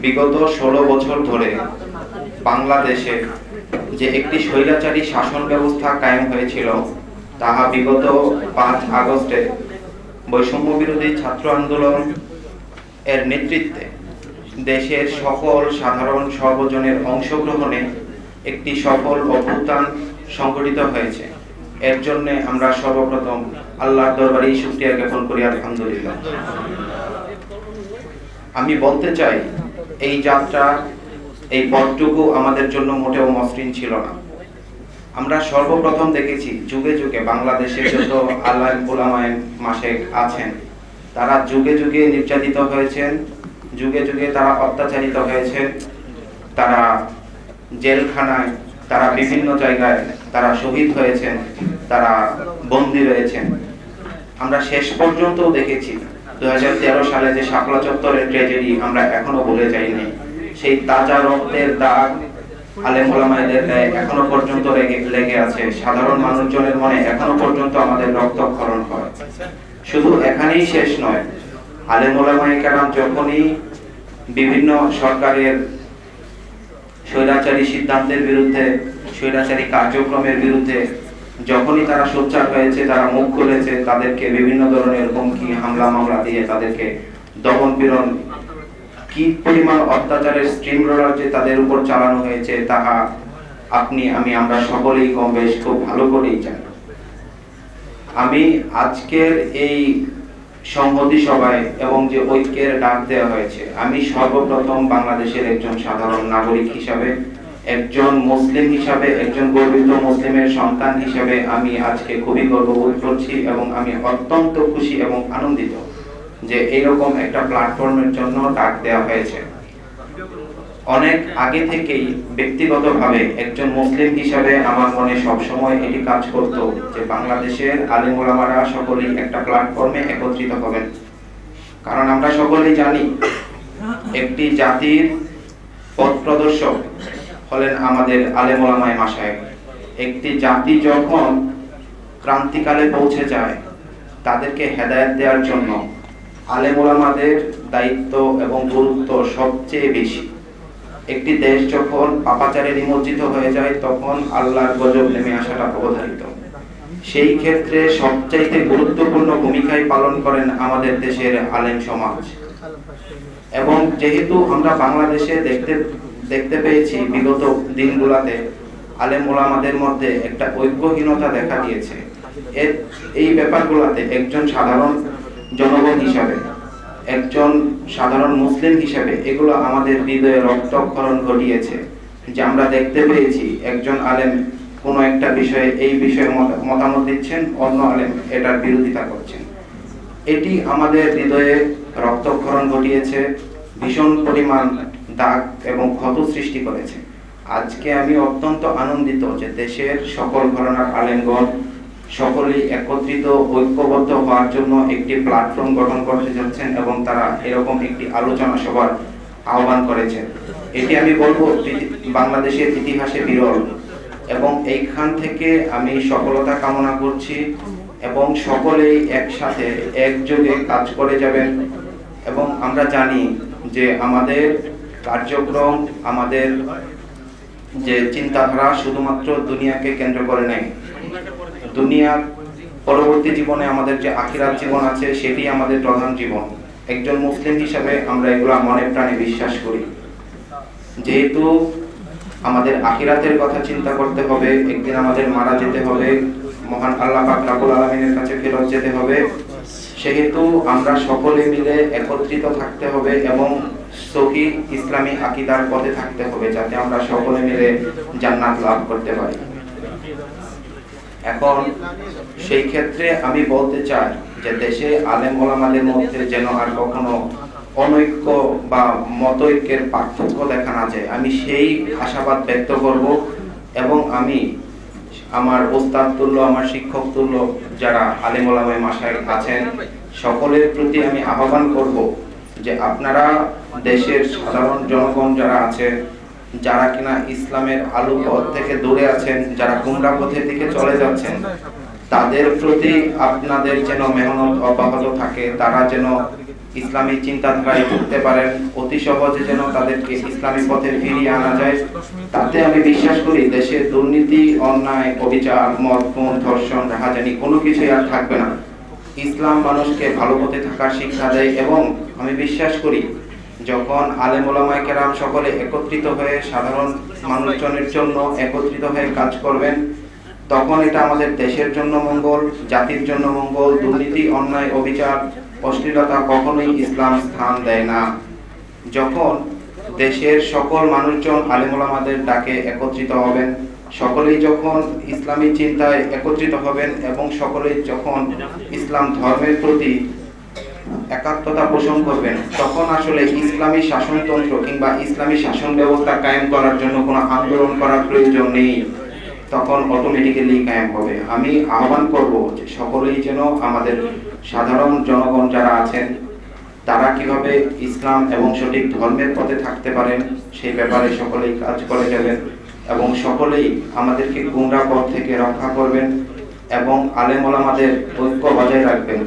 বিগত ষোলো বছর ধরে বাংলাদেশে যে একটি স্বৈরাচারী শাসন ব্যবস্থা কায়েম হয়েছিল, তাহা বিগত পাঁচ আগস্টে বৈষম্য বিরোধী ছাত্র আন্দোলন এর নেতৃত্বে দেশের সকল সাধারণ সর্বজনের অংশগ্রহণে একটি সফল অভ্যুত্থান সংঘটিত হয়েছে। এর জন্য আমরা সর্বপ্রথম আল্লাহর দরবারে শুকরিয়া জ্ঞাপন করি, আলহামদুলিল্লাহ। আমি বলতে চাই এই যাত্রা, এই পথটুকু আমাদের জন্য মোটেও মসৃণ ছিল না। আমরা সর্বপ্রথম দেখেছি যুগে যুগে বাংলাদেশের যত আল্লাহ মাসেক আছেন, তারা যুগে যুগে নির্যাতিত হয়েছেন, যুগে যুগে তারা অত্যাচারিত হয়েছেন, তারা জেলখানায়, তারা বিভিন্ন জায়গায় তারা শহীদ হয়েছেন, তারা বন্দী রয়েছেন। আমরা শেষ পর্যন্ত দেখেছি দু সালে যে শাপলা চত্বরের ট্রেজেডি আমরা এখনও ভুলে যাইনি, সেই তাজা রক্তের দাগ আলেম ওলামায়েদের গায়ে এখনও পর্যন্ত লেগে লেগে আছে। সাধারণ মানুষজনের মনে এখনও পর্যন্ত আমাদের রক্তক্ষরণ হয়। শুধু এখানেই শেষ নয়, আলেম ওলামায়ে কেরাম যখনই বিভিন্ন সরকারের স্বৈরাচারী সিদ্ধান্তের বিরুদ্ধে, স্বৈরাচারী কার্যক্রমের বিরুদ্ধে যখনই তারা সোচ্চার হয়েছে, তারা মুখ খুলেছে, তাদেরকে বিভিন্ন ধরনের হুমকি, হামলা, মামলা দিয়ে তাদেরকে দমন পীড়ন কি পরিমাণ অত্যাচারের স্ট্রিম রোলার যে তাদের উপর চালানো হয়েছে, তাহা আপনি, আমি, আমরা সকলেই কম বেশ খুব ভালো করেই জানি। আমি আজকের এই সংহতি সভায় এবং যে ঐক্যের ডাক দেওয়া হয়েছে, আমি সর্বপ্রথম বাংলাদেশের একজন সাধারণ নাগরিক হিসাবে একজন মুসলিম হিসাবে, একজন গর্বিত মুসলিমের সন্তান হিসাবে আমি আজকে খুবই গর্ববোধ করছি এবং আমি অত্যন্ত খুশি এবং আনন্দিত যে এরকম একটা প্ল্যাটফর্মের জন্য ডাক দেওয়া হয়েছে। অনেক আগে থেকেই ব্যক্তিগতভাবে একজন মুসলিম হিসাবে আমার মনে সবসময় এটি কাজ করত যে বাংলাদেশের আলিম ওলামারা সকলেই একটা প্ল্যাটফর্মে একত্রিত হবেন। কারণ আমরা সকলেই জানি, একটি জাতির পথ প্রদর্শক হলেন আমাদের আলেম ওলামায়ে মাসায়েক একটি জাতি যখন ক্রান্তিকালে পৌঁছে যায়, তাদেরকে হেদায়েত দেওয়ার জন্য আলেম ওলামাদের দায়িত্ব এবং গুরুত্ব সবচেয়ে বেশি। একটি দেশ যখন পাপাচারে নিমজ্জিত হয়ে যায়, তখন আল্লাহর গজব নেমে আসাটা অবধারিত। সেই ক্ষেত্রে সবচাইতে গুরুত্বপূর্ণ ভূমিকাই পালন করেন আমাদের দেশের আলেম সমাজ। এবং যেহেতু আমরা বাংলাদেশে দেখতে দেখতে পেয়েছি বিগত দিনগুলোতে আলেম ওলামাদের মধ্যে একটা ঐক্যহীনতা দেখা দিয়েছে। এর, এই ব্যাপারগুলোতে একজন সাধারণ জনগণ হিসাবে, একজন সাধারণ মুসলিম হিসাবে এগুলো আমাদের হৃদয়ে রক্তক্ষরণ ঘটিয়েছে যে আমরা দেখতে পেয়েছি একজন আলেম কোনো একটা বিষয়ে এই বিষয়ে মতামত দিচ্ছেন, অন্য আলেম এটার বিরোধিতা করছেন। এটি আমাদের হৃদয়ে রক্তক্ষরণ ঘটিয়েছে, ভীষণ পরিমাণ দাগ এবং ক্ষত সৃষ্টি করেছে। আজকে আমি অত্যন্ত আনন্দিত যে দেশের সকল ঘরানার আলেমগণ সকলেই একত্রিত, ঐক্যবদ্ধ হওয়ার জন্য একটি প্ল্যাটফর্ম গঠন করতে যাচ্ছেন এবং তারা এরকম একটি আলোচনা সভার আহ্বান করেছেন। এটি আমি বলব বাংলাদেশের ইতিহাসে বিরল এবং এইখান থেকে আমি সফলতা কামনা করছি এবং সকলেই একসাথে একযোগে কাজ করে যাবেন এবং আমরা জানি যে আমাদের কার্যক্রম, আমাদের যে চিন্তাধারা শুধুমাত্র দুনিয়াকে কেন্দ্র করে নেই দুনিয়ার পরবর্তী জীবনে আমাদের যে আখিরাত জীবন আছে, সেটি আমাদের প্রধান জীবন। একজন মুসলিম হিসাবে আমরা এগুলা মনে প্রাণে বিশ্বাস করি। যেহেতু আমাদের আখিরাতের কথা চিন্তা করতে হবে, একদিন আমাদের মারা যেতে হবে, মহান আল্লাহ পাক রাব্বুল আলামিনের কাছে ফেরত যেতে হবে, সেহেতু আমরা সকলে মিলে একত্রিত থাকতে হবে এবং সহি ইসলামী আকিদার পথে থাকতে হবে যাতে আমরা সকলে মিলে জান্নাত লাভ করতে পারি। এখন সেই ক্ষেত্রে আমি বলতে চাই যে দেশে আলেম ওলামাদের মধ্যে যেন আর কখনো অনৈক্য বা মতৈক্যের পার্থক্য দেখা না যায়। আমি সেই আশাবাদ ব্যক্ত করব এবং আমি আমার ওস্তাদ তুল্য, আমার শিক্ষক তুল্য যারা আলেম ওলামায় মাসায় আছেন, সকলের প্রতি আমি আহ্বান করব যে আপনারা দেশের সাধারণ জনগণ যারা আছে, যারা কিনা ইসলামের আলু পথ থেকে দূরে আছেন, যারা গুমরা পথের দিকে চলে যাচ্ছেন, তাদের প্রতি আপনাদের যেন মেহনত অব্যাহত থাকে, তারা যেন ইসলামী চিন্তাধারায় ঢুকতে পারেন, অতি সহজে যেন তাদেরকে ইসলামী পথে ফিরিয়ে আনা যায়। তাতে আমি বিশ্বাস করি দেশে দুর্নীতি, অন্যায়, অবিচার, মদ, খুন, ধর্ষণ রাহাজানি কোনো কিছুই আর থাকবে না। ইসলাম মানুষকে ভালো পথে থাকার শিক্ষা দেয় এবং আমি বিশ্বাস করি যখন আলেম ওলামায়ে কেরাম সকলে একত্রিত হয়ে সাধারণ মানুষজনের জন্য একত্রিত হয়ে কাজ করবেন, তখন এটা আমাদের দেশের জন্য মঙ্গল, জাতির জন্য মঙ্গল, দুর্নীতি, অন্যায়, অবিচার, অশ্লীলতা কখনোই ইসলাম স্থান দেয় না। যখন দেশের সকল মানুষজন আলেমুলামাদের ডাকে একত্রিত হবেন, সকলেই যখন ইসলামী চিন্তায় একত্রিত হবেন এবং সকলেই যখন ইসলাম ধর্মের প্রতি একাত্মতা পোষণ করবেন, তখন আসলে ইসলামী শাসনতন্ত্র কিংবা ইসলামী শাসন ব্যবস্থা কায়েম করার জন্য কোনো আন্দোলন করার প্রয়োজন নেই। তখন অটোমেটিক্যালি কায়েম হবে। আমি আহ্বান করব যে সকলেই যেন আমাদের সাধারণ জনগণ যারা আছেন, তারা কীভাবে ইসলাম এবং সঠিক ধর্মের পথে থাকতে পারেন, সেই ব্যাপারে সকলেই কাজ করে যাবেন এবং সকলেই আমাদেরকে গুমরা পথ থেকে রক্ষা করবেন এবং আলেমলামাদের ঐক্য বজায় রাখবেন।